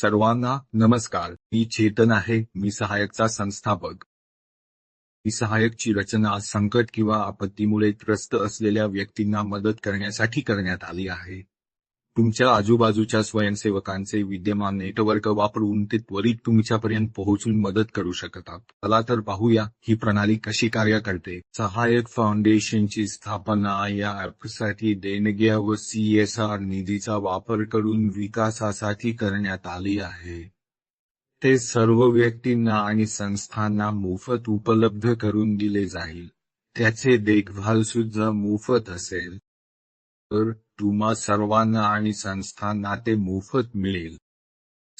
सर्वांना नमस्कार. मी चेतन आहे मी सहायकचा संस्थापक. मी सहायकची रचना संकट किंवा आपत्तीमुळे त्रस्त असलेल्या व्यक्तींना मदत करण्यासाठी करण्यात आली आहे. तुमच्या आजूबाजूच्या स्वयंसेवकांचे विद्यमान नेटवर्क वापरून ते त्वरित तुमच्यापर्यंत पोहोचून मदत करू शकतात चला तर पाहूया ही प्रणाली कशी कार्य करते. सहायक फाउंडेशनची स्थापना या ॲपसाठी देणग्या व सीएसआर निधीचा वापर करून विकासासाठी करण्यात आली आहे. ते सर्व व्यक्तींना आणि संस्थांना मोफत उपलब्ध करून दिले जाईल. त्याचे देखभाल सुद्धा मोफत असेल. तर तुम्हा सर्वांना आणि संस्थांना ते मोफत मिळेल.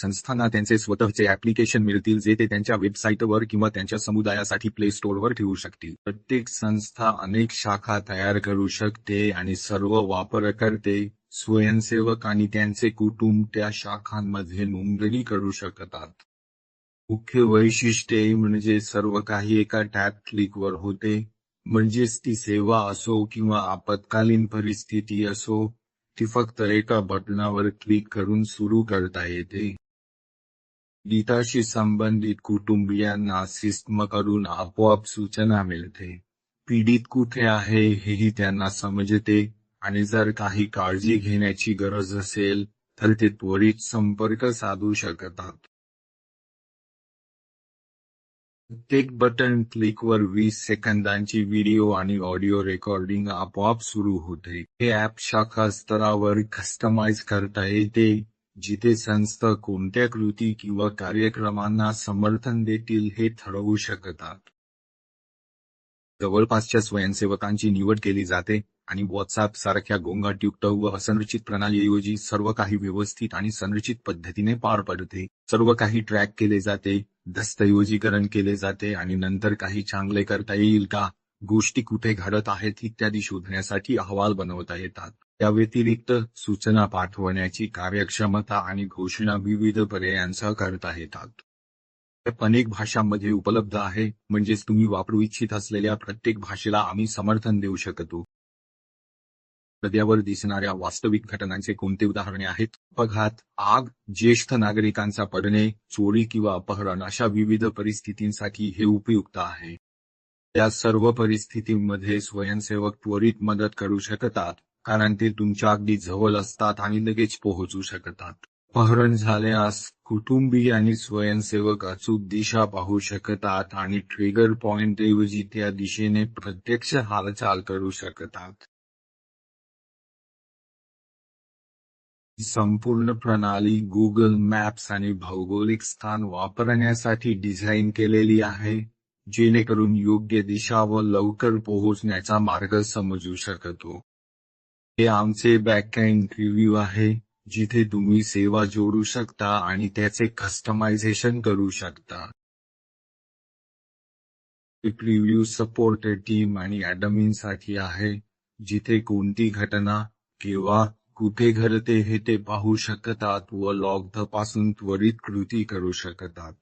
संस्थांना त्यांचे स्वतःचे ऍप्लिकेशन मिळतील जे ते त्यांच्या वेबसाईटवर किंवा त्यांच्या समुदायासाठी प्ले स्टोअरवर ठेवू शकतील. प्रत्येक संस्था अनेक शाखा तयार करू शकते आणि सर्व वापरकर्ते स्वयंसेवक आणि त्यांचे कुटुंब त्या शाखांमध्ये नोंदणी करू शकतात. मुख्य वैशिष्ट्ये म्हणजे सर्व काही एका टॅब क्लिकवर होते. म्हणजेच ती सेवा असो किंवा आपत्कालीन परिस्थिती असो ती फक्त एका बटनावर क्लिक करून सुरू करता येते. गीताशी संबंधित कुटुंबियांना सिस्टमकडून आपोआप सूचना मिळते. पीडित कुठे आहे हेही त्यांना समजते आणि जर काही काळजी घेण्याची गरज असेल तर ते त्वरित संपर्क साधू शकतात. प्रत्येक बटन क्लिकवर वीस सेकंदांची व्हिडिओ आणि ऑडिओ रेकॉर्डिंग आपोआप सुरू होते. हे ॲप शाखा स्तरावर कस्टमाइज करता येते जिथे संस्था कोणत्या कृती किंवा कार्यक्रमांना समर्थन देतील हे ठरवू शकतात. जवळपासच्या स्वयंसेवकांची निवड केली जाते आणि व्हॉट्सअप सारख्या गोंगाटयुक्त व असंरचित प्रणालीऐवजी सर्व काही व्यवस्थित आणि संरचित पद्धतीने पार पडते. सर्व काही ट्रॅक केले जाते दस्तऐवजीकरण केले जाते आणि नंतर काही चांगले करता येईल का? गोष्टी कुठे घडत आहेत इत्यादी शोधण्यासाठी अहवाल बनवता येतात. त्या व्यतिरिक्त सूचना पाठवण्याची कार्यक्षमता आणि घोषणा विविध पर्यायांसह करता येतात. अनेक भाषांमध्ये उपलब्ध आहे म्हणजेच तुम्ही वापरू इच्छित असलेल्या प्रत्येक भाषेला आम्ही समर्थन देऊ शकतो. नद्यावर दिसणाऱ्या वास्तविक घटनांचे कोणते उदाहरणे आहेत? अपघात आग ज्येष्ठ नागरिकांचा पडणे चोरी किंवा अपहरण अशा विविध परिस्थितींसाठी हे उपयुक्त आहे. या सर्व परिस्थितींमध्ये स्वयंसेवक त्वरित मदत करू शकतात कारण ते तुमच्या अगदी जवळ असतात आणि लगेच पोहोचू शकतात. अपहरण झाल्यास कुटुंबीय आणि स्वयंसेवक अचूक दिशा पाहू शकतात आणि ट्रिगर पॉइंट ऐवजी त्या दिशेने प्रत्यक्ष हालचाल करू शकतात. ही संपूर्ण प्रणाली गुगल मॅप्स आणि भौगोलिक स्थान वापरण्यासाठी डिझाईन केलेली आहे जेणेकरून योग्य दिशा व लवकर पोहोचण्याचा मार्ग समजू शकतो. हे आमचे बॅकएंड रिव्ह्यू आहे जिथे तुम्ही सेवा जोडू शकता आणि त्याचे कस्टमायझेशन करू शकता. रिव्ह्यू सपोर्ट टीम आणि साठी आहे जिथे कोणती घटना किंवा कुठे घडते हे ते पाहू शकतात व लॉगपासून त्वरित कृती करू शकतात.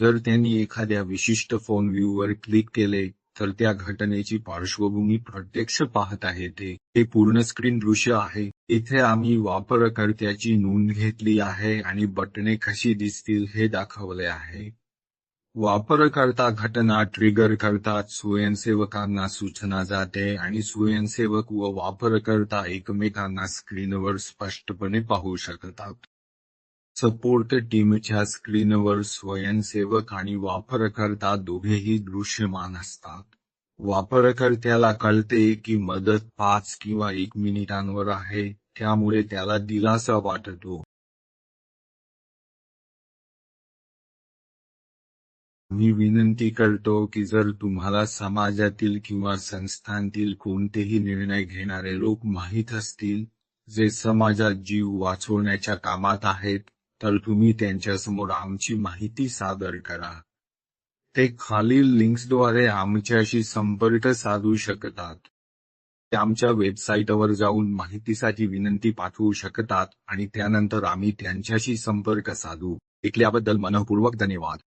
जर त्यांनी एखाद्या विशिष्ट फोन व्ह्यूवर क्लिक केले तर त्या घटनेची पार्श्वभूमी प्रत्यक्ष पाहत आहे ते. हे पूर्ण स्क्रीन दृश्य आहे. इथे आम्ही वापरकर्त्याची नोंद घेतली आहे आणि बटणे कशी दिसतील हे दाखवले आहे. वापरकर्ता घटना ट्रिगर करतात स्वयंसेवकांना सूचना जाते आणि स्वयंसेवक व वापरकर्ता एकमेकांना स्क्रीनवर स्पष्टपणे पाहू शकतात. सपोर्ट टीमच्या स्क्रीनवर स्वयंसेवक आणि वापरकर्ता दोघेही दृश्यमान असतात. वापरकर्त्याला कळते की मदत पाच किंवा एक मिनिटांवर आहे त्यामुळे त्याला दिलासा वाटतो. मी विनंती करतो की जर तुम्हाला समाजातील किंवा संस्थांतील कोणतेही निर्णय घेणारे लोक माहीत असतील जे समाजात जीव वाचवण्याच्या कामात आहेत तर तुम्ही त्यांच्यासमोर आमची माहिती सादर करा. ते खालील लिंक्सद्वारे आमच्याशी संपर्क साधू शकतात. ते आमच्या वेबसाईटवर जाऊन माहितीसाठी विनंती पाठवू शकतात आणि त्यानंतर आम्ही त्यांच्याशी संपर्क साधू. ऐकल्याबद्दल मनपूर्वक धन्यवाद.